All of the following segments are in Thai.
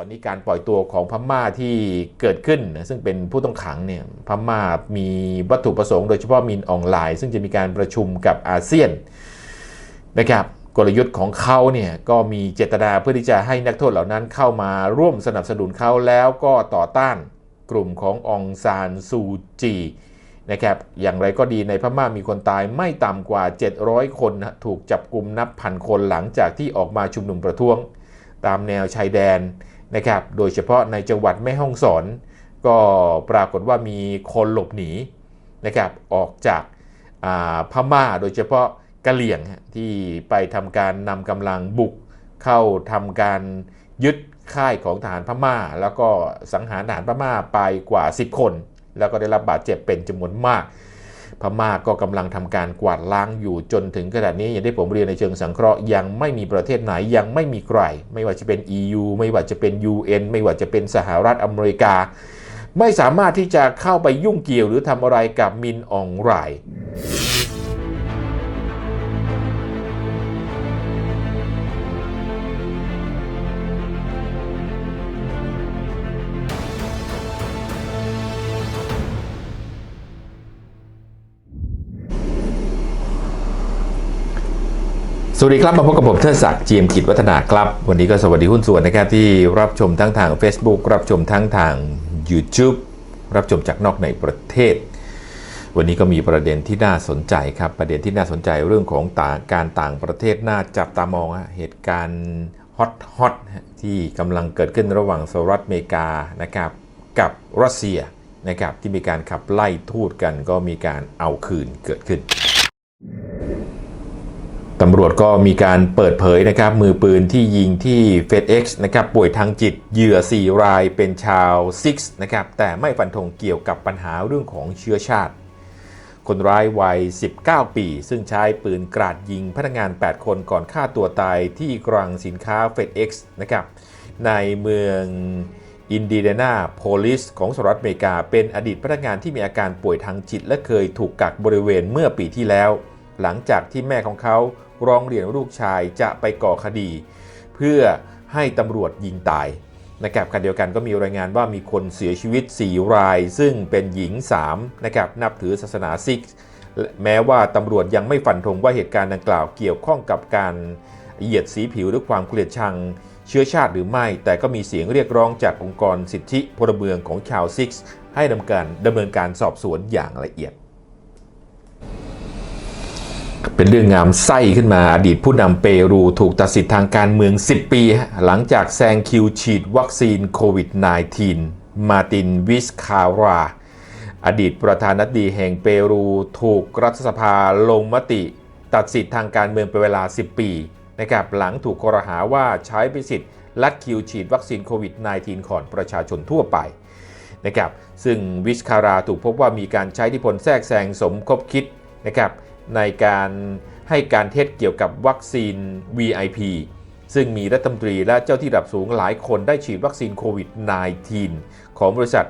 อนนี้การปล่อยตัวของพม่าที่เกิดขึ้นนะซึ่งเป็นผู้ต้องขังเนี่ยพม่ามีวัตถุประสงค์โดยเฉพาะมินออนไลน์ ซึ่งจะมีการประชุมกับอาเซียนนะครับกลยุทธ์ของเขาเนี่ยก็มีเจตนาเพื่อที่จะให้นักโทษเหล่านั้นเข้ามาร่วมสนับสนุนเขาแล้วก็ต่อต้านกลุ่มขององซานซูจีนะครับอย่างไรก็ดีในพม่ามีคนตายไม่ต่ำกว่า 700 คนถูกจับกลุ่มนับพันคนหลังจากที่ออกมาชุมนุมประท้วง ตามแนวชายแดน นะครับ โดยเฉพาะในจังหวัดแม่ฮ่องสอน ก็ปรากฏว่ามีคนหลบหนีนะครับออกจากาพม่าโดยเฉพาะกะเหลี่ยงที่ไปทำการนำกำลังบุกเข้าทำการยึดค่ายของทหารพม่า แล้วก็สังหารทหารพม่าไปกว่า 10 คน แล้วก็ได้รับบาดเจ็บเป็นจำนวนมาก พม่าก็กำลังทำการกวาดล้างอยู่จนถึงขนาดนี้อย่างที่ผมเรียนในเชิงสังเคราะห์ยังไม่มีประเทศไหนยังไม่มีใคร ไม่ว่าจะเป็น EU ไม่ว่าจะเป็น UN ไม่ว่าจะเป็นสหรัฐอเมริกา ไม่สามารถที่จะเข้าไปยุ่งเกี่ยวหรือทำอะไรกับมินอองไร สวัสดีครับ มาพบกับผมเทิดศักดิ์จีมกิจวัฒนาครับ วันนี้ก็สวัสดีหุ้นส่วนนะครับที่รับชมทั้งทาง Facebook รับชมทั้งทาง YouTube รับชมจากนอกในประเทศ วันนี้ก็มีประเด็นที่น่าสนใจครับ ประเด็นที่น่าสนใจเรื่องของต่างการต่างประเทศน่าจับตามองเหตุการณ์ฮอตฮอตที่กำลังเกิดขึ้นระหว่างสหรัฐอเมริกานะครับกับรัสเซียนะครับที่มีการขับไล่ทูตกันก็มีการเอาคืนเกิดขึ้น ตำรวจก็มีการเปิดเผยนะครับมือปืนที่ยิงที่ FedEx นะครับป่วยทางจิตเหยื่อ 4 รายเป็นชาวซิกนะครับแต่ไม่ฟันธงเกี่ยวกับปัญหาเรื่องของเชื้อชาติ คนร้ายวัย 19 ปี ซึ่งใช้ปืนกราดยิงพนักงาน 8 คนก่อนฆ่าตัวตายที่กลางสินค้า FedEx นะครับในเมืองอินดีเดนาโพลิสของสหรัฐอเมริกา เป็นอดีตพนักงานที่มีอาการป่วยทางจิต และเคยถูกกักบริเวณเมื่อปีที่แล้ว หลังจากที่แม่ของเขา ร้องเรียนลูกชายจะไปก่อคดี เพื่อให้ตำรวจยิงตายนะครับขณะเดียวกันก็มีรายงานว่ามีคนเสียชีวิต 4 ราย ซึ่งเป็นหญิง3นะครับนับถือศาสนาซิก แม้ว่าตำรวจยังไม่ฟันธงว่าเหตุการณ์ดังกล่าวเกี่ยวข้องกับการเหยียดสีผิวหรือความเกลียดชังเชื้อชาติหรือไม่ แต่ก็มีเสียงเรียกร้องจากองค์กรสิทธิพลเมืองของชาวซิกให้ดำเนินการดำเนินการสอบสวนอย่างละเอียด เป็นเรื่องงามไส้ขึ้นมาอดีตผู้นำเปรูถูกตัดสิทธิ์ทางการเมือง 10 ปี หลังจากแซงคิวฉีดวัคซีนโควิด -19 มาตินวิสคารา อดีตประธานาธิบดีแห่งเปรูถูกรัฐสภาลงมติตัดสิทธิ์ทางการเมืองเป็นเวลา 10 ปีนะครับหลังถูกกล่าวหาว่าใช้ไปสิทธิ์ลัดคิวฉีดวัคซีนโควิด -19 ก่อนประชาชนทั่วไปนะครับซึ่งวิสคาราถูกพบว่ามีการใช้ที่พลแทรกแซงสมคบคิดนะครับ ในการให้การเท็จเกี่ยวกับวัคซีน VIP ซึ่งมีรัฐมนตรีและเจ้าที่ระดับสูงหลายคนได้ฉีดวัคซีนโควิด -19 ของบริษัท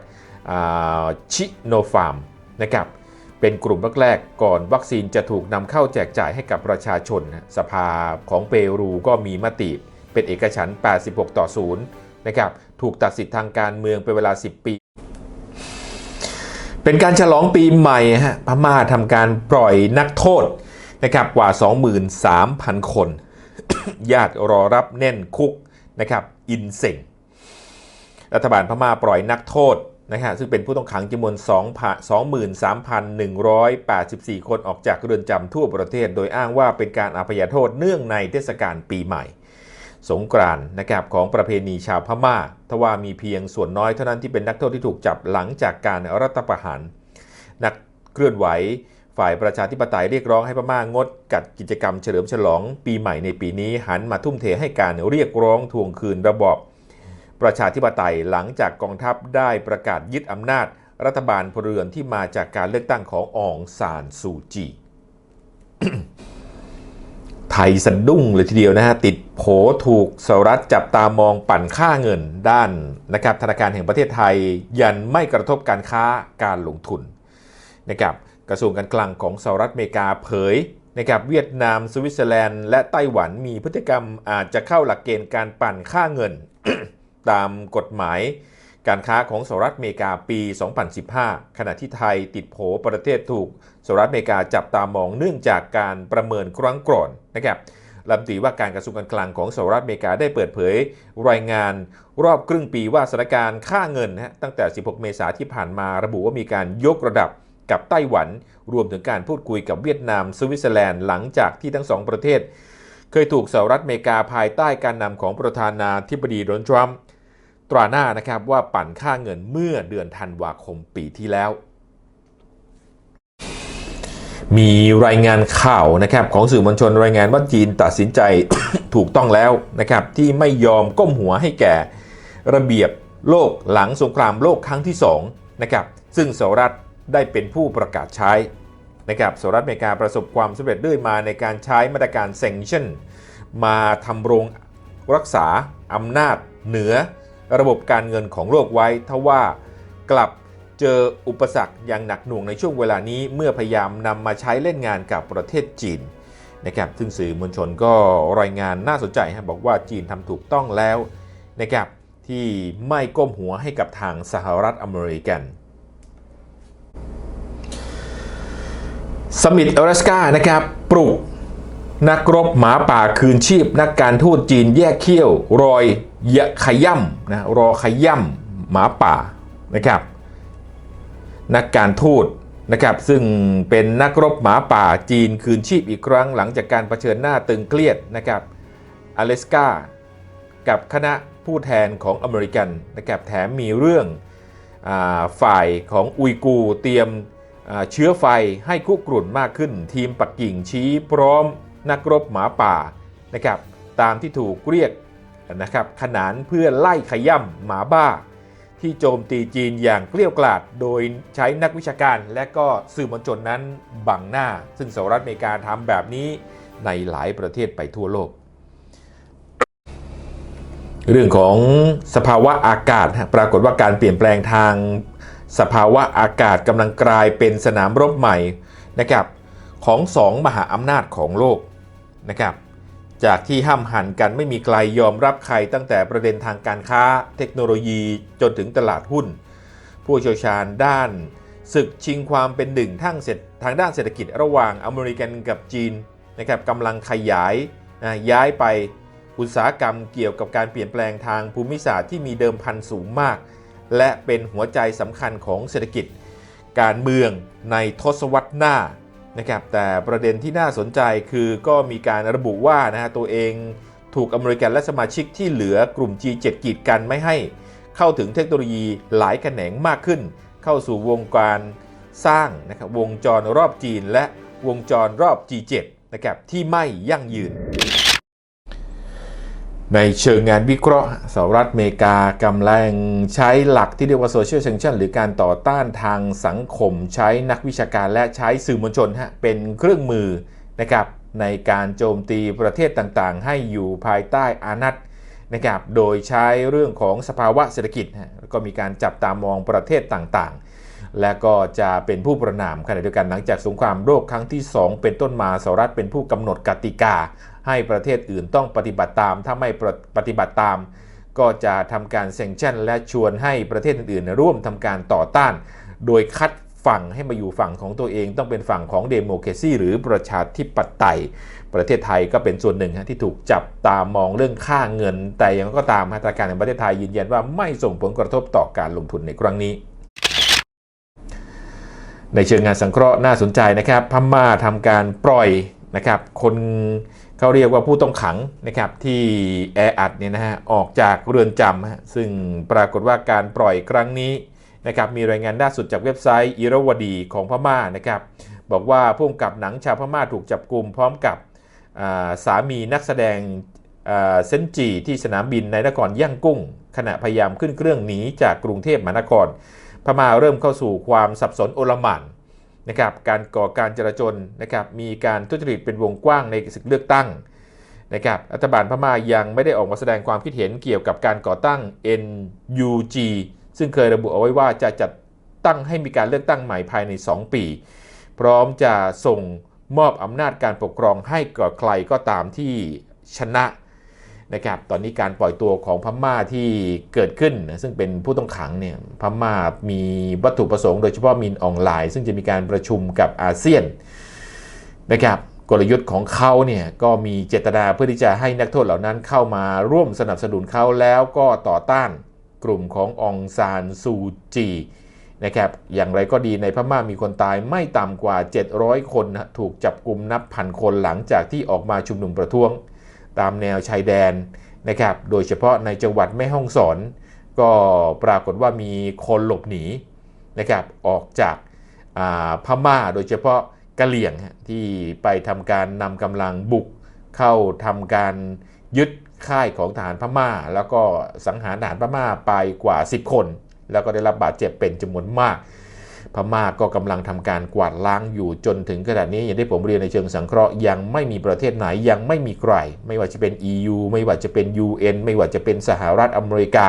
ชิโนฟาร์มนะครับเป็นกลุ่มแรกๆก่อนวัคซีนจะถูกนำเข้าแจกจ่ายให้กับประชาชน สภาของเปรูก็มีมติ เป็นเอกฉันท์86 ต่อ 0 นะครับ ถูกตัดสิทธิ์ทางการเมืองเป็นเวลา 10 ปี เป็นการฉลองปีใหม่ฮะพม่าทำการปล่อยนักโทษนะครับกว่า 23,000 คน ญาติรอรับแน่นคุกนะครับอินเซ็งรัฐบาลพม่าปล่อยนักโทษนะฮะซึ่งเป็นผู้ต้องขังจำนวน 23,184 คนออกจากเรือนจำทั่วประเทศ โดยอ้างว่าเป็นการอภัยโทษเนื่องในเทศกาลปีใหม่ สงกรานนะครับของประเพณีชาวพม่า ทว่ามีเพียงส่วนน้อยเท่านั้นที่เป็นนักโทษที่ถูกจับหลังจากการรัฐประหาร นักเคลื่อนไหว ฝ่ายประชาธิปไตยเรียกร้องให้พม่างด กัดกิจกรรมเฉลิมฉลองปีใหม่ในปีนี้หันมาทุ่มเทให้การเรียกร้องทวงคืนระบอบประชาธิปไตยหลังจากกองทัพได้ประกาศยึดอำนาจ รัฐบาลพลเรือนที่มาจากการเลือกตั้งขององซานซูจี ทยสะดุ้งเลยทีเดียวนะฮะ ติดโผถูกสหรัฐจับตามองปั่นค่าเงินด้านนะครับธนาคารแห่งประเทศไทยยันไม่กระทบการค้าการลงทุนนะครับกระทรวงการคลังของสหรัฐอเมริกาเผยนะครับเวียดนาม สวิตเซอร์แลนด์ และไต้หวันมีพฤติกรรมอาจจะเข้าหลักเกณฑ์การปั่นค่าเงิน ตามกฎหมาย การค้าของสหรัฐอเมริกาปี 2015 ขณะที่ไทยติดโผประเทศถูกสหรัฐอเมริกาจับตามองเนื่องจากการประเมินครั้งก่อนนะครับรัฐมนตรีว่าการกระทรวงการคลังของสหรัฐอเมริกาได้เปิดเผย รายงานรอบครึ่งปีว่าสถานการณ์ค่าเงินนะฮะตั้งแต่ 16 เมษายนที่ผ่านมาระบุว่ามีการยกระดับกับไต้หวัน รวมถึงการพูดคุยกับเวียดนาม สวิตเซอร์แลนด์หลังจากที่ทั้งสองประเทศ เคยถูกสหรัฐอเมริกาภายใต้การนำของประธานาธิบดีโดนัลด์ทรัมป์ ตราหน้านะครับว่าปั่นค่าเงินเมื่อเดือนธันวาคมปีที่แล้ว มีรายงานข่าวนะครับของสื่อมวลชนรายงานว่าจีนตัดสินใจถูกต้องแล้วนะครับที่ไม่ยอมก้มหัวให้แก่ระเบียบโลกหลังสงครามโลกครั้งที่2นะครับซึ่งสหรัฐได้เป็นผู้ประกาศใช้นะครับสหรัฐอเมริกาประสบความสำเร็จเรื่อยมาในการใช้มาตรการเซงชั่นมาทำรงรักษาอำนาจเหนือ ระบบการเงินของโลกไว้ทว่ากลับเจออุปสรรคอย่างหนักหน่วงในช่วงเวลานี้เมื่อพยายามนำมาใช้เล่นงานกับประเทศจีนนะครับซึ่งสื่อมวลชนก็รายงานน่าสนใจฮะบอกว่าจีนทำถูกต้องแล้วนะครับที่ไม่ก้มหัวให้กับทางสหรัฐอเมริกันสมิธอลาสกานะครับปลุก นักรบหมาป่าคืนชีพ นักการทูตจีนแยกเขี้ยว รอยยะขย่ำนะรอขย่ำหมาป่านะครับ นักการทูตนะครับซึ่งเป็นนักรบหมาป่าจีนคืนชีพอีกครั้งหลังจากการเผชิญหน้าตึงเครียดนะครับอเลสกากับคณะผู้แทนของอเมริกันนะครับแถมมีเรื่องอฝ่ายของอุยกูร์เตรียมเชื้อไฟให้คุกรุ่นมากขึ้น ทีมปักกิ่งชี้พร้อม นักรบหมาป่านะครับตามที่ถูกเรียกนะครับขนานเพื่อไล่ขย่ำหมาบ้า ที่โจมตีจีนอย่างเกลี้ยกล่อมโดยใช้นักวิชาการและก็สื่อมวลชนนั้นบังหน้า ซึ่งสหรัฐอเมริกาทำแบบนี้ในหลายประเทศไปทั่วโลก เรื่องของสภาวะอากาศปรากฏว่าการเปลี่ยนแปลงทางสภาวะอากาศกำลังกลายเป็นสนามรบใหม่นะครับ ของสองมหาอำนาจของโลกนะครับจากที่ห้ามหันกันไม่มีใครยอมรับใครตั้งแต่ประเด็นทางการค้าเทคโนโลยีจนถึงตลาดหุ้น ผู้เชี่ยวชาญด้าน ศึกชิงความเป็นหนึ่งทางเศรษฐทางด้านเศรษฐกิจระหว่างอเมริกันกับจีนนะครับกำลังขยายนะย้ายไปอุตสาหกรรมเกี่ยวกับการเปลี่ยนแปลงทางภูมิศาสตร์ที่มีเดิมพันสูงมาก และเป็นหัวใจสำคัญของเศรษฐกิจ การเมืองในทศวรรษหน้า นะครับแต่ประเด็นที่น่าสนใจคือก็มีการระบุว่านะฮะตัวเองถูกอเมริกันและสมาชิกที่เหลือกลุ่ม G7 กีดกันไม่ให้เข้าถึงเทคโนโลยีหลายแขนงมากขึ้น เข้าสู่วงการสร้างนะครับวงจรรอบจีนและวงจรรอบ G7 นะครับที่ไม่ยั่งยืน ในเชิงงานวิเคราะห์สหรัฐอเมริกากำลังใช้หลักที่เรียกว่าโซเชียลเซนชันหรือการต่อต้านทางสังคม ใช้นักวิชาการและใช้สื่อมวลชนฮะเป็นเครื่องมือนะครับในการโจมตีประเทศต่างๆ ให้อยู่ภายใต้อานัตนะครับโดยใช้เรื่องของสภาวะเศรษฐกิจฮะแล้วก็มีการจับตามองประเทศต่างๆ และก็จะเป็นผู้ประนามขณะเดียวกันหลังจากสงครามโลกครั้งที่ 2 เป็นต้นมาสหรัฐเป็นผู้กำหนดกติกา ให้ประเทศอื่นต้องปฏิบัติตาม ถ้าไม่ปฏิบัติตาม ก็จะทำการเซ็งชั่น และชวนให้ประเทศอื่นๆ ร่วมทำการต่อต้าน โดยคัดฝั่งให้มาอยู่ฝั่งของตัวเองต้องเป็นฝั่งของเดโมแครซีหรือประชาธิปไตย ประเทศไทยก็เป็นส่วนหนึ่งที่ถูกจับตามองเรื่องค่าเงิน แต่ยังก็ตามมาตรการในประเทศไทยยืนยันว่าไม่ส่งผลกระทบต่อการลงทุนในครั้งนี้ ในเชิงงานสังเคราะห์น่าสนใจนะครับพม่าทำการปล่อยนะครับคนเขาเรียกว่าผู้ต้องขังนะครับที่แออัดเนี่ยนะฮะออกจากเรือนจำซึ่งปรากฏว่าการปล่อยครั้งนี้นะครับมีรายงานล่าสุดจากเว็บไซต์อิรวดีของพม่านะครับบอกว่าผู้กำกับหนังชาวพม่าถูกจับกลุ่มพร้อมกับสามีนักแสดงเซนจีที่สนามบินในนครย่างกุ้ง ขณะพยายามขึ้นเครื่องหนีจากกรุงเทพมหานคร พม่าเริ่มเข้าสู่ความสับสนโอลหม่านนะครับการก่อการจราจนนะครับมีการทุจริตเป็นวงกว้างในศึกเลือกตั้งนะครับรัฐบาลพม่ายังไม่ได้ออกมาแสดงความคิดเห็นเกี่ยวกับการก่อตั้ง NUG ซึ่งเคยระบุเอาไว้ว่าจะจัดตั้งให้มีการเลือกตั้งใหม่ภายใน 2 ปี พร้อมจะส่งมอบอำนาจการปกครองให้กับใครก็ตามที่ชนะ นะครับตอนนี้การปล่อยตัวของพม่าที่เกิดขึ้นนะซึ่งเป็นผู้ต้องขังเนี่ยพม่ามีวัตถุประสงค์โดยเฉพาะมินออนไลน์ ซึ่งจะมีการประชุมกับอาเซียนนะครับกลยุทธ์ของเขาเนี่ยก็มีเจตนาเพื่อที่จะให้นักโทษเหล่านั้นเข้ามาร่วมสนับสนุนเขาแล้วก็ต่อต้านกลุ่มขององซานซูจีนะครับอย่างไรก็ดีในพม่ามีคนตายไม่ต่ำกว่า 700 คนนะถูกจับกลุ่มนับพันคนหลังจากที่ออกมาชุมนุมประท้วง ตามแนวชายแดนนะครับ โดยเฉพาะในจังหวัดแม่ฮ่องสอน ก็ปรากฏว่ามีคนหลบหนีนะครับออกจากาพม่าโดยเฉพาะกะเหลี่ยงที่ไปทำการนำกำลังบุกเข้าทำการยึดค่ายของทหารพม่า แล้วก็สังหารทหารพม่าไปกว่า 10 คน แล้วก็ได้รับบาดเจ็บเป็นจำนวนมาก พม่าก็กำลังทำการกวาดล้างอยู่จนถึงขนาดนี้อย่างที่ผมเรียนในเชิงสังเคราะห์ยังไม่มีประเทศไหนยังไม่มีใคร ไม่ว่าจะเป็น EU ไม่ว่าจะเป็น UN ไม่ว่าจะเป็นสหรัฐอเมริกา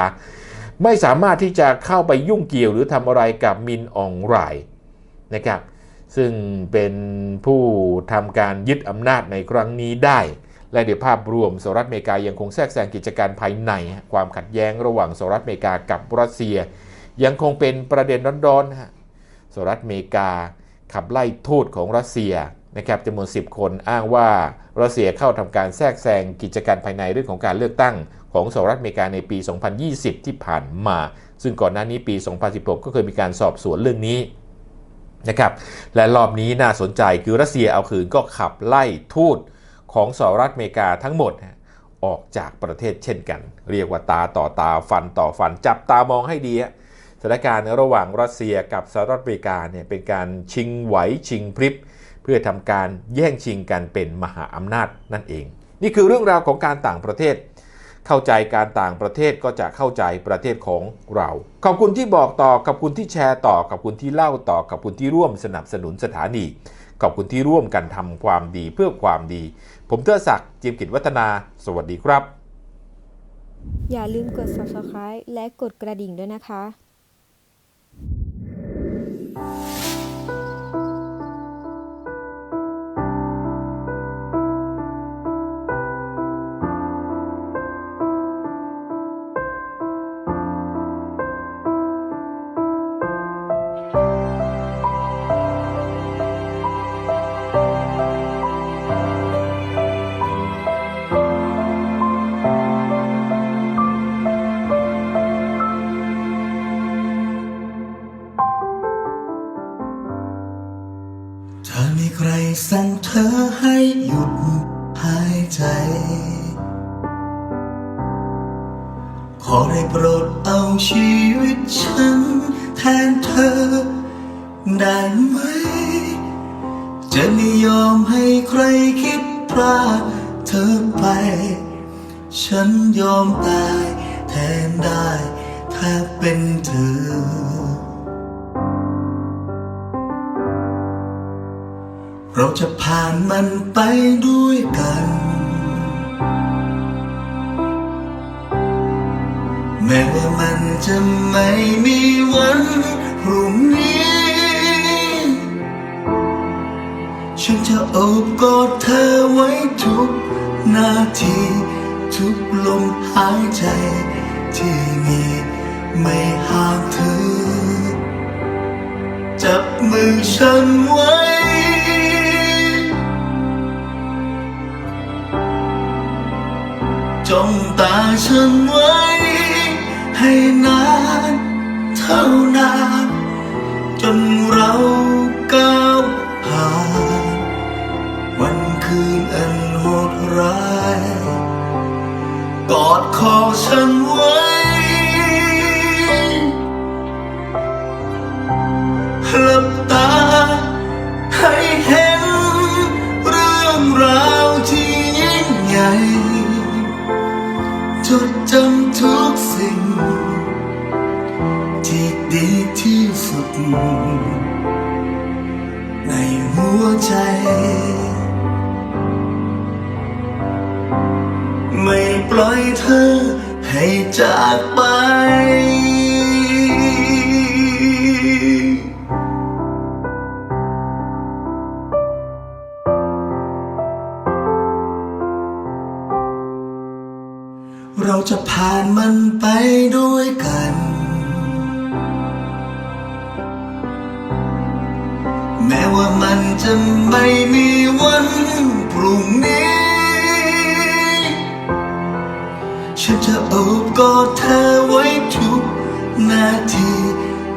ไม่สามารถที่จะเข้าไปยุ่งเกี่ยวหรือทำอะไรกับมินอองไรนะครับซึ่งเป็นผู้ทำการยึดอำนาจในครั้งนี้ได้ และเดี๋ยวภาพรวมสหรัฐอเมริกายังคงแทรกแซงกิจการภายใน ความขัดแย้งระหว่างสหรัฐอเมริกากับรัสเซีย ยังคงเป็นประเด็นร้อนๆ สหรัฐอเมริกา ขับไล่ทูตของรัสเซียนะครับจำนวน 10 คนอ้างว่ารัสเซียเข้าทำการแทรกแซงกิจการภายในเรื่องของการเลือกตั้งของสหรัฐอเมริกาในปี 2020 ที่ผ่านมา ซึ่งก่อนหน้านี้ปี 2016 ก็เคยมีการสอบสวนเรื่องนี้นะครับและรอบนี้น่าสนใจคือรัสเซียเอาคืนก็ขับไล่ทูตของสหรัฐอเมริกาทั้งหมดออกจากประเทศเช่นกัน เรียกว่าตาต่อตาฟันต่อฟันจับตามองให้ดี สถานการณ์ระหว่างรัสเซียกับสหรัฐอเมริกาเนี่ยเป็นการชิงไหวชิงพริบ เพื่อทำการแย่งชิงกันเป็นมหาอำนาจนั่นเอง นี่คือเรื่องราวของการต่างประเทศ เข้าใจการต่างประเทศก็จะเข้าใจประเทศของเรา ขอบคุณที่บอกต่อขอบคุณที่แชร์ต่อขอบคุณที่เล่าต่อขอบคุณที่ร่วมสนับสนุนสถานีขอบคุณที่ร่วมกันทำความดีเพื่อความดี ผมเทอศักดิ์จิมกิจวัฒนา สวัสดีครับ อย่าลืมกด subscribe และกดกระดิ่งด้วยนะคะ you ชีวิตฉันแทนเธอ ได้ไหม จะไม่ยอมให้ใครคิดพลาดเธอไป ฉันยอมตายแทนได้ถ้าเป็นเธอ เราจะผ่านมันไปด้วยกัน แม้ว่ามันจะไม่มีวันพรุ่งนี้ ฉันจะโอบกอดเธอไว้ทุกนาที ทุกลมหายใจที่มีไม่ห่างเธอ จับมือฉันไว้จ้องตาฉันไว้ ให้นานเท่านาน จนเราก้าวผ่าน วันคืนอันโหดร้าย กอดคอฉันไว้ ไปด้วยกัน แม้ว่ามันจะไม่มีวันพรุ่งนี้ ฉันจะโอบกอดเธอไว้ทุกนาที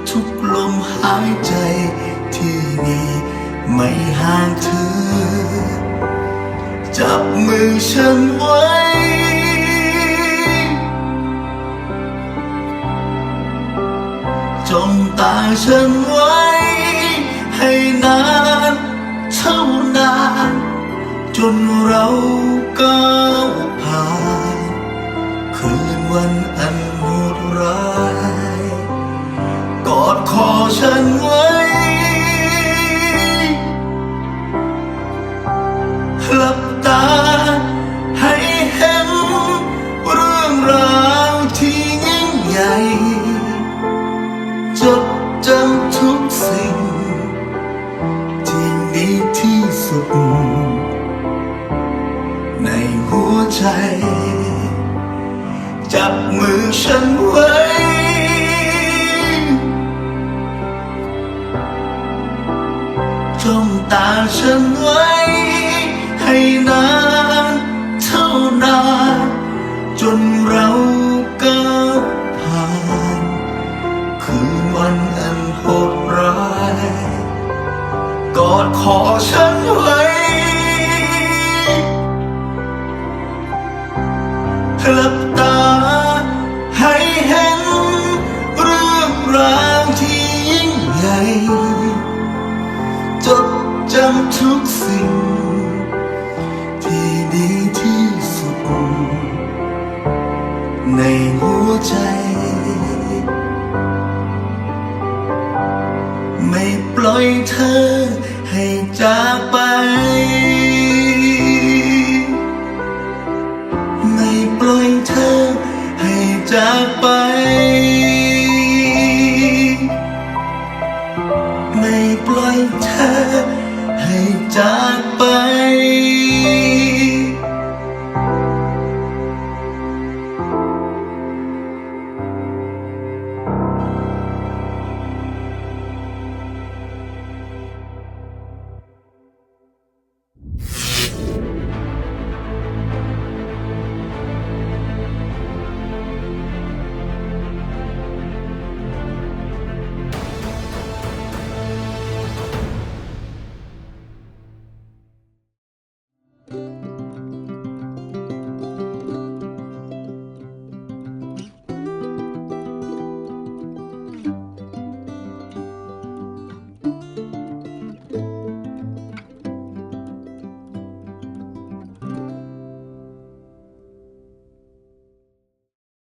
ทุกลมหายใจที่มีไม่ห่างเธอ จับมือฉันไว้ ฉันไว้ ให้นานเท่านาน จนเราก้าวผ่านคืนวันอันโหดร้าย กอดคอฉันไว้ หลับตา วันอันโหดร้ายกอดคอฉันไว้แลับ